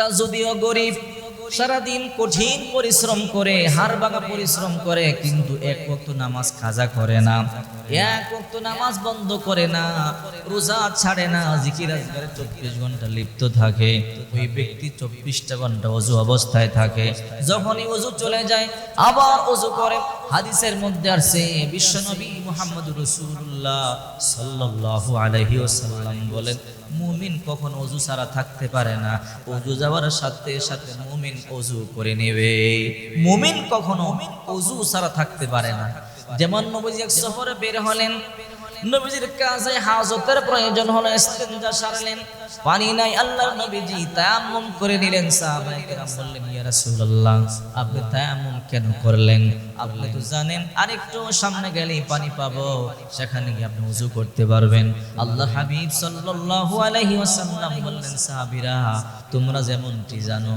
লোকটা যদিও গরিব, সারাদিন কঠিন পরিশ্রম করে, হাড় ভাঙা পরিশ্রম করে, কিন্তু এক ওয়াক্ত নামাজ খাজা করে না, এক ওয়াক্ত নামাজ বন্ধ করে না, রোজা ছাড়ে না, জিকির আজগারে চব্বিশ ঘণ্টা লিপ্ত থাকে। ওই ব্যক্তি চব্বিশটা ঘণ্টা অজু অবস্থায় থাকে। যখনই অজু চলে যায়, আবার অজু করে। হাদিসের মধ্যে আসছে বিশ্বনবী মুহাম্মদ রসুল্লাহ সাল্লাল্লাহু আলাইহি ওসাল্লাম বলেন, মুমিন কখন অজু ছাড়া থাকতে পারে না। অজু যাওয়ার সাথে সাথে মুমিন অজু করে নেবে। মুমিন কখনো অজু ছাড়া থাকতে পারে না। যেমন নবীজি এক সফরে বের হলেন, নবীজির কাজে হাজতের প্রয়োজন হলো ইস্তেঞ্জা সারলেন, পানি নাই আল্লাহর নবীজি তায়াম্মুম করে নিলেন, সাহাবায়ে কেরাম বললেন, ইয়া রাসূলুল্লাহ, আপনি তায়াম্মুম কেন করলেন? আপনি তো জানেন, আরেকটু সামনে গেলেই পানি পাবো, সেখানে গিয়ে আপনি ওযু করতে পারবেন। আল্লাহ হাবিব সাল্লাল্লাহু আলাইহি ওয়াসাল্লাম বললেন, সাহাবীরা, তোমরা যেমনটি জানো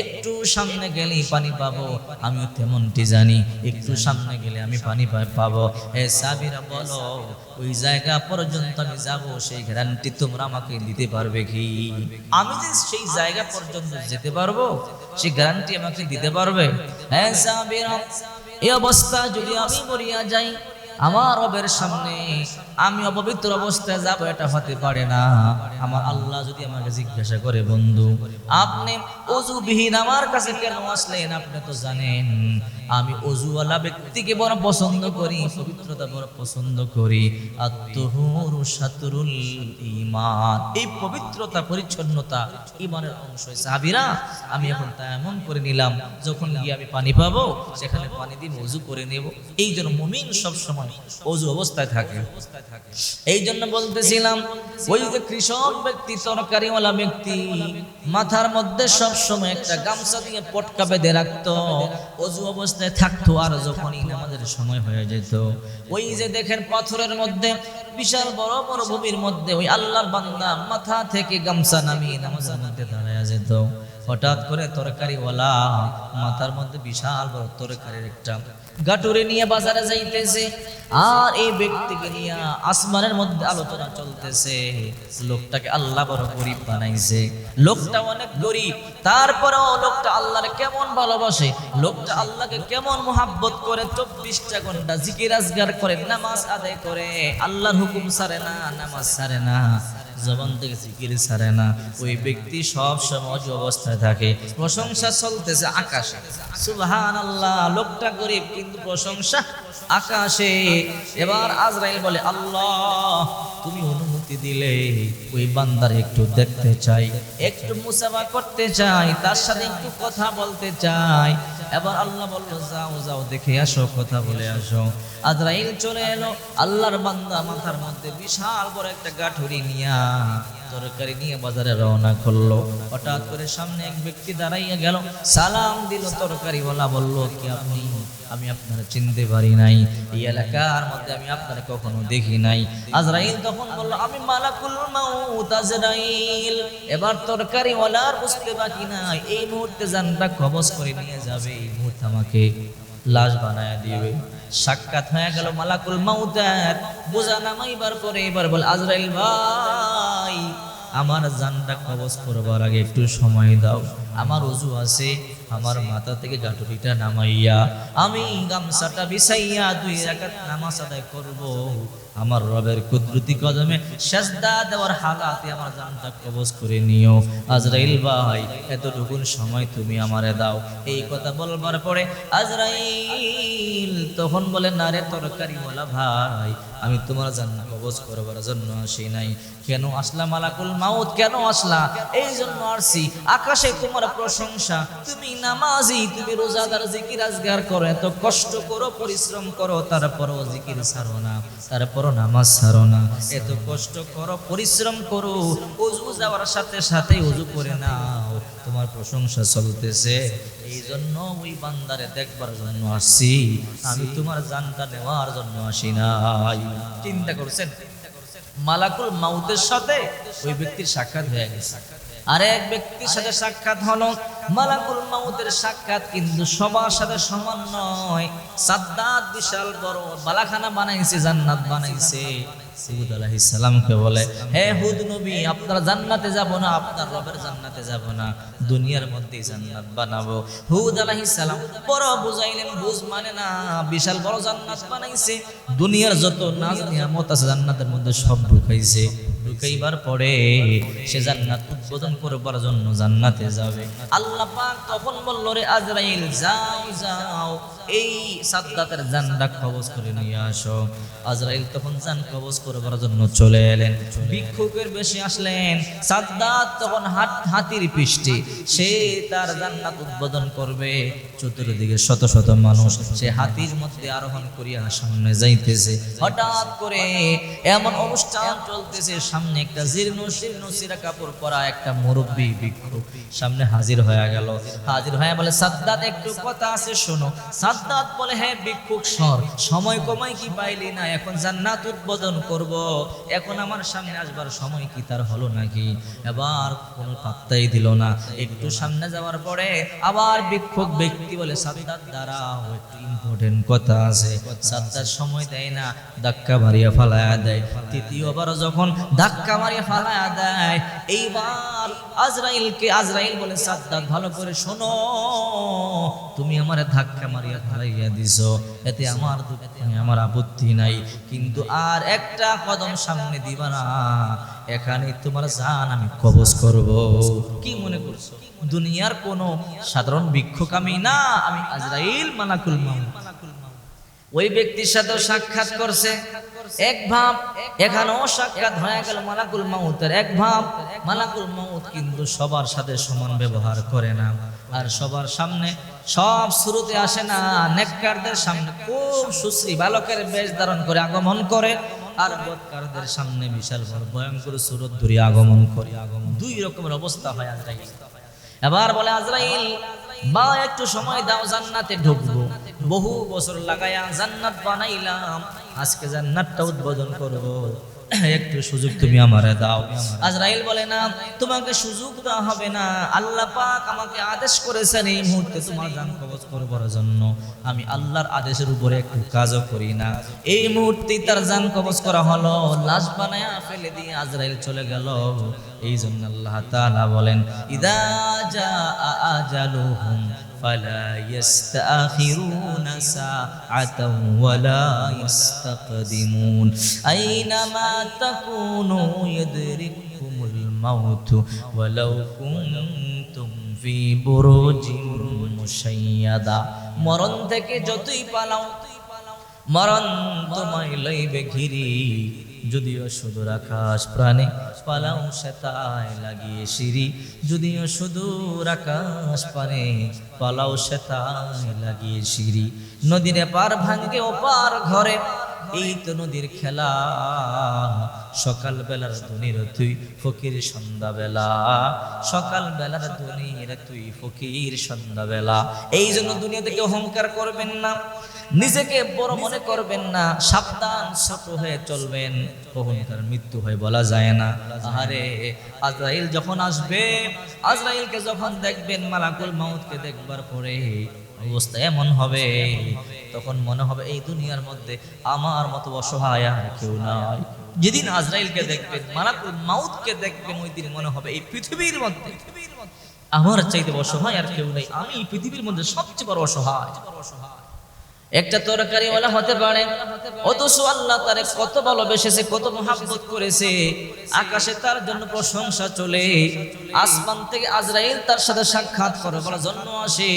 একটু সামনে গেলেই পানি পাবো। আমিও তেমনটি জানি, একটু সামনে গেলে আমি পানি পাবো। এ সাবিরা, বলো, ওই জায়গা পর্যন্ত আমি যাব, সেই গ্যারান্টি তোমরা আমাকে দিতে পারবে কি? আমি যে সেই জায়গা পর্যন্ত যেতে পারব, সেই গ্যারান্টি আমাকে দিতে পারবে? হ্যাঁ সাবিরা এই অবস্থা যদি আমি মরিয়া যাই আমার রবের সামনে আমি অপবিত্র অবস্থায় যাব, এটা হতে পারে না। আমার আল্লাহ যদি আমাকে জিজ্ঞাসা করে, বন্ধু, আপনি অজুবিহীন আমার কাছে কেন আসলেন? আপনি তো জানেন, আমি অজুওয়ালা ব্যক্তিকে বড় পছন্দ করি, পবিত্রতা বড় পছন্দ করি। আত্মহুরু সাতুরুল ইমান এই পবিত্রতা, পরিচ্ছন্নতা ইমানের অংশ সাহাবিরা আমি এখন তা এমন করে নিলাম, যখন গিয়ে আমি পানি পাবো, সেখানে পানি দিয়ে অজু করে নেব। এই জন্য মুমিন সব সময় অজু অবস্থায় থাকে। এই জন্য বলতেছিলাম, ওই যে কৃষক ব্যক্তি, তরকারিওয়ালা ব্যক্তি, মাথার মধ্যে সব সময় একটা গামছা দিয়ে পটকা বেঁধে রাখতো, অজু অবস্থায় থাকতো, আর যখনই নামাজের সময় হয়ে যেত। ওই যে দেখেন পাথরের মধ্যে, বিশাল বড় বড় ভূমির মধ্যে ওই আল্লাহর বান্দা মাথা থেকে গামছা নামিয়ে নামাজের মধ্যে দাঁড়ায় যেত। হঠাৎ করে তরকারিওয়ালা মাথার মধ্যে বিশাল বড় তরকারির একটা গাটুরে নিয়ে বাজারে যাইতেছে, আর এই ব্যক্তিকে নিয়ে আসমানের মধ্যে আলোচনা চলতেছে। লোকটাকে আল্লাহ বড় গরিব বানাইছে। লোকটা অনেক গরিব, তারপরেও লোকটা আল্লাহরে কেমন ভালোবাসে? লোকটা আল্লাহকে কেমন মোহাব্বত করে? চব্বিশটা ঘণ্টা জিকির আজগার করে, নামাজ আদায় করে। আল্লাহর হুকুম সারে না, নামাজ সারে না। জবান থেকে জিকির ছাড়ে না। ওই ব্যক্তি সব সময় অবস্থায় থাকে। প্রশংসা চলতেছে আকাশে। সুবহান আল্লাহ লোকটা গরিব কিন্তু প্রশংসা আকাশে। এবার আজরাইল বলে, আল্লাহ, তুমি অনুমতি দিলে ওই বান্দার একটু দেখতে চাই। একটু মুসাফা করতে চাই, তার সাথে একটু কথা বলতে চাই। এবার আল্লাহ বলল, যাও যাও, দেখে আসো, কথা বলে আসো। আজরাইল চলে এলো, আল্লাহর বান্দা মাথার মধ্যে বিশাল বড় একটা গাঠুরি নিয়া তরকারি নিয়ে বাজারে রওনা করল। হঠাৎ করে সামনে এক ব্যক্তি দাঁড়াইয়া গেল। সালাম দিল তরকারিওয়ালা, বলল, কি আপনি? আমি আপনারা চিনতে পারি নাই। এই এলাকার মধ্যে আমি আপনারা কখনো দেখি নাই। আজরাইল তখন বলল, আমি মালাকুল মাউত আজরাইল। এবার আর বুঝতে বাকি নাই। এই মুহূর্তে জানটা কবজ করে নিয়ে যাবে। এই মুহূর্তে আমাকে লাশ বানায় দিবে। সাক্ষাৎ হয়ে গেল মালাকুল মাউতের বোঝা নামাইবার পরে এবার বল, আজরাইল ভাই, আমার জানটা কবজ করবার আগে একটু সময় দাও। আমার অজু আছে আমার মাথা থেকে গাঠুরিটা নামাইয়া আমি গামছাটা বিছাইয়া দুই রাকাত নামাজ আদায় করব। আমার রবের কুদরতি কদমে সেজদা দেওয়ার হালাতে আমার জানটা কবজ করে নিও। আজরাইল ভাই এতটুকুন সময় তুমি আমারে দাও। এই কথা বলবার পরে আজরাইল তখন বলে না রে তরকারিওয়ালা ভাই আমি তোমার জান্নাত কবজ করবার জন্য আসি নাই। কেন আসলা মালাকুল মাউত? কেন আসলা? এই জন্য আসছি। আকাশে তোমার প্রশংসা। তুমি নামাজি, তুমি রোজাদার জিকির আজগার করো। এত কষ্ট করো, পরিশ্রম করো, তারপরও জিকির ছাড়ো না। তারপরও নামাজ ছাড়ো না। এত কষ্ট করো, পরিশ্রম করো। অজু যাওয়ার সাথে সাথে অজু করে নাও। তোমার প্রশংসা চলতেছে। এই জন্য ওই বান্দারে দেখবার জন্য আসছি। আমি তোমার জানটা নেওয়ার জন্য আসি নাই। চিন্তা করছেন? মালাকুল মাউতের সাথে ওই ব্যক্তির সাক্ষাৎ হয়ে গেছে। আর এক ব্যক্তির সাথে সাক্ষাৎ হলো, মালাকুল মাউতের সাক্ষাৎ কিন্তু সবার সাথে সমান নয়। সাদ্দাত বিশাল বড় বালাখানা বানাইছে, জান্নাত বানাইছে। হুদ আলাইহিস সালামকে বলে, হে হুদ নবী, আপনার জান্নাতে যাব না? আপনার রবের জান্নাতে যাব না। দুনিয়ার মধ্যে জান্নাত বানাবো। হুদ আলাইহিস সালাম বড় বুঝাইলেন, বুঝ মানে না, বিশাল বড় জান্নাত বানাইছে। দুনিয়ার যত নাজ নিয়ামত আছে, জান্নাতের মধ্যে সব ঢুকাইছে। ঢুকাইবার পরে সে জান্নাত উদ্বোধন করবার জন্য জান্নাতে যাবে। আল্লাহ পাক তখন বলল, রে আজরাইল, যাও যাও। এই সাদ্দাতের জানটা কবজ করে নিয়ে আসো। আজরাইল তখন জান কবজ করবার জন্য চলে এলেন। ভিক্ষুকের বেশি আসলেন। সাদ্দাত তখন হাত, হাতির পৃষ্ঠে। সে তার জান্নাত উদ্বোধন করবে। চতুর্দিকে শত শত মানুষ সে হাতির মধ্যে আরোহণ করিয়া সামনে যাইতেছে। হঠাৎ করে এমন অনুষ্ঠান চলতেছে, সামনে একটা জীর্ণ, শীর্ণ সিরা কাপড় পরা একটা মুরব্বী ভিক্ষুক সামনে হাজির হয়ে গেল। হাজির হয়ে বলে, সাদ্দাত, একটু কথা আছে, শোনো। সাদ্দাত বলে হ্যাঁ ভিক্ষুক, সর। সময় কমাই কি পাইলি না? এখন জান্নাত উদ্বোধন করব। এখন আমার সামনে আসবার সময় কি তার হলো নাকি? এবার কোনো পাত্তাই দিল না। একটু সামনে যাওয়ার পরে আবার ভিক্ষুক ব্যক্তি বলে, সাদ্দাত, দাঁড়াও, একটু ইম্পর্টেন্ট কথা আছে। সাদ্দাত সময় দেয় না, ধাক্কা মারিয়া ফালায়া দেয়। তৃতীয়বার যখন ধাক্কা মারিয়া ফালায়া দেয়। এইবার আজরাইলকে আজরাইল বলে সাদ্দাত ভালো করে শোনো। তুমি আমার ধাক্কা মারিয়া ফালাইয়া দিছো। এতে আমার আমার আপত্তি নাই। কিন্তু আর একটা কদম সামনে দিবা না। এখানে তোমার জান আমি কবজ করব। কি মনে করছ? দুনিয়ার কোনো সাধারণ ভিক্ষুক আমি না, আমি আজরাইল মালাকুল মাউত। ওই ব্যক্তির সাথেও সাক্ষাৎ করছে। এক ভাব এখানেও সাক্ষাৎ হয়ে গেল মালাকুল মাউতের এক ভাব, মালাকুল মাউত কিন্তু সবার সাথে সমান ব্যবহার করে না। আর সবার সামনে সব শুরুতে আসে না, নেককারদের সামনে খুব সুশ্রী বালকের বেশ ধারণ করে আগমন করে, আর বৎকারদের সামনে বিশাল বড় ভয়ঙ্কর সুরত ধরে আগমন করে। আগমন দুই রকমের অবস্থা হয় আজরাইল। এবার বলে, আজরাইল, বা একটু সময় দাও, জান্নাতে ঢুকবো। বহু বছর লাগায়া জান্নাত বানাইলাম। আজকে জান্নাতটা উদ্বোধন করব। একটু সুযোগ তুমি আমারে দাও। আজরাইল বলে, না, তোমাকে সুযোগ দেওয়া হবে না। আল্লাহ পাক আমাকে আদেশ করেছেন এই মুহূর্তে তোমার জান কবজ করবার জন্য। আমি আল্লাহর আদেশের উপরে একটু কাজও করি না। এই মুহূর্তে তার জান কবজ করা হলো। লাশ বানায় ফেলে দিয়ে আজরাইল চলে গেল। এই জন্য আল্লাহ তালা বলেন, ইদা জা আজালুহুম ফালা ইয়াস্তাখিরুনা সাআতাও ওয়ালা ইয়াস্তা يستقدمون أينما تكونوا يدرككم الموت ولو كنتم في بروج مشيدة মরণ থেকে যতই পালাও মরণ তোমায় লইবে ঘিরি যদিও সুদূর আকাশ প্রাণে পালাও সেতায় লাগিয়ে সিঁড়ি যদিও সুদূর আকাশ পানে পালাও সেতায় লাগিয়ে সিঁড়ি নদীর পার ভাঙ্গে ও পার ঘরে এই তো নদীর খেলা সকাল বেলার ধনির তুই ফকির সন্ধ্যাবেলা। সকাল বেলার ধনির তুই ফকির সন্ধ্যাবেলা। এই জন্য দুনিয়া থেকে অহংকার করবেন না, নিজেকে বড় মনে করবেন না, সাবধান ছোট হয়ে চলবেন কখন তার মৃত্যু হয় বলা যায় না। আরে আজরাইল যখন আসবে, আজরাইলকে যখন দেখবেন, মালাকুল মাউতকে দেখবার পরে অবস্থা এমন হবে, তখন মনে হবে এই দুনিয়ার মধ্যে আমার মতো অসহায় আর কেউ নাই। যেদিন আজরাইলকে দেখবেন, মালাকুল মাউতকে দেখবেন, ওই দিন মনে হবে এই পৃথিবীর মধ্যে। আমার চাইতে অসহায় আর কেউ নেই। আমি পৃথিবীর মধ্যে সবচেয়ে বড় অসহায়। একটা তরকারিওয়ালা হতে পারে। অথচ আল্লাহ তারে কত ভালোবেসেছে, কত মহাব্বত করেছে। আকাশে তার জন্য প্রশংসা চলে, আসমান থেকে আজরাইল তার সাথে সাক্ষাৎ করবার জন্য আসে।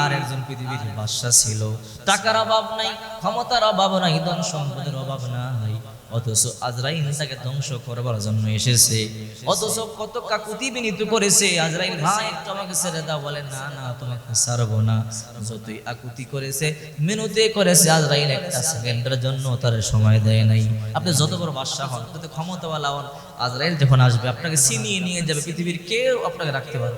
আর একজন পৃথিবীর বাদশা ছিল। টাকার অভাব নাই, ক্ষমতার অভাব নাই ধন সম্পদের অভাব নাই। অথচ আজরাইল তাকে ধ্বংস করবার জন্য এসেছে। অথচ কত কাকুতি বিনীত করেছে, আজরাইল ভাই, একটু আমাকে ছেড়ে দাও, বলে, না না, তোমাকে ছাড়বো না। যতই আকুতি করেছে, মেনুতে করেছে, আজরাইল একটা সেকেন্ডের জন্য তার সময় দেয় নাই। আপনি যত বড় বাদশা হন, তত ক্ষমতাওয়ালা হন, আজরাইল যখন আসবে, আপনাকে ছিনিয়ে নিয়ে যাবে, পৃথিবীর কেউ আপনাকে রাখতে পারবে।